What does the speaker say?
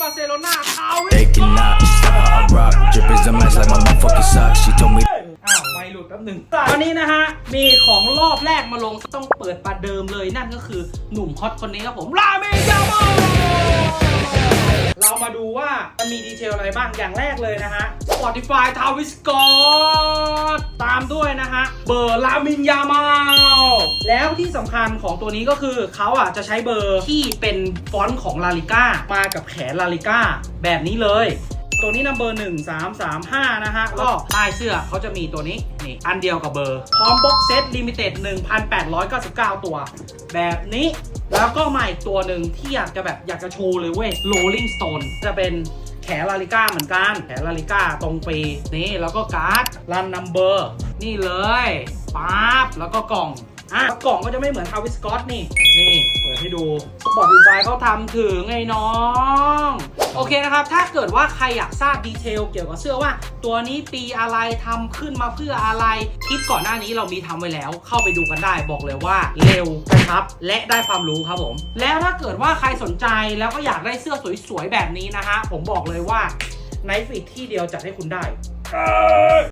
Barcelona เข stop rock Drip is a match like my motherfucking socks She told me อไม่หลุดแป๊หนึ่งวันนี้นะฮะ มีของรอบแรกมาลงต้องเปิดประเดิมเลยนั่นก็คือหนุ่มฮอตคนนี้ครับผมราเมงยาโม จะมีดีเทลอะไรบ้างอย่างแรกเลยนะฮะ Spotify t a v i s c o t ตามด้วยนะฮะ เบอร์ลามินยามาลแล้วที่สำคัญของตัวนี้ก็คือเขาอะจะใช้เบอร์ที่เป็นฟอนต์ของลาลิก้ามากับแขนลาลิก้าแบบนี้เลยตัวนี้นัมเบอร์หนึ่งสามสามห้านะฮะ ก็ใต้เสื้อเขาจะมีตัวนี้ นี่ อันเดียวกับเบอร์ พร้อมบ็อกเซตลิมิเต็ด1,899ตัว แบบนี้ แล้วก็มาอีกตัวหนึ่งที่อยากจะแบบอยากจะโชว์เลยเว้ย Rolling Stone จะเป็นแขนลาลิก้าเหมือนกัน แขนลาลิก้าตรงปีนี่แล้วก็การ์ดรันนัมเบอร์นี่เลยปั๊บแล้วก็กล่องอะกล่องก็จะไม่เหมือนทาวิสกอตนี่ นี่ เปิดให้ดูสปอติฟายเขาทำถึงไงน้อง โอเคนะครับ ถ้าเกิดว่าใครอยากทราบดีเทลเกี่ยวกับเสื้อว่า ตัวนี้ปีอะไรทำขึ้นมาเพื่ออะไร คลิปก่อนหน้านี้เรามีทำไว้แล้ว เข้าไปดูกันได้บอกเลยว่าเร็วกระชับ และได้ความรู้ครับผม แล้วถ้าเกิดว่าใครสนใจแล้วก็อยากได้เสื้อสวยๆแบบนี้นะฮะผมบอกเลยว่าในฟิตที่เดียวจัดให้คุณได้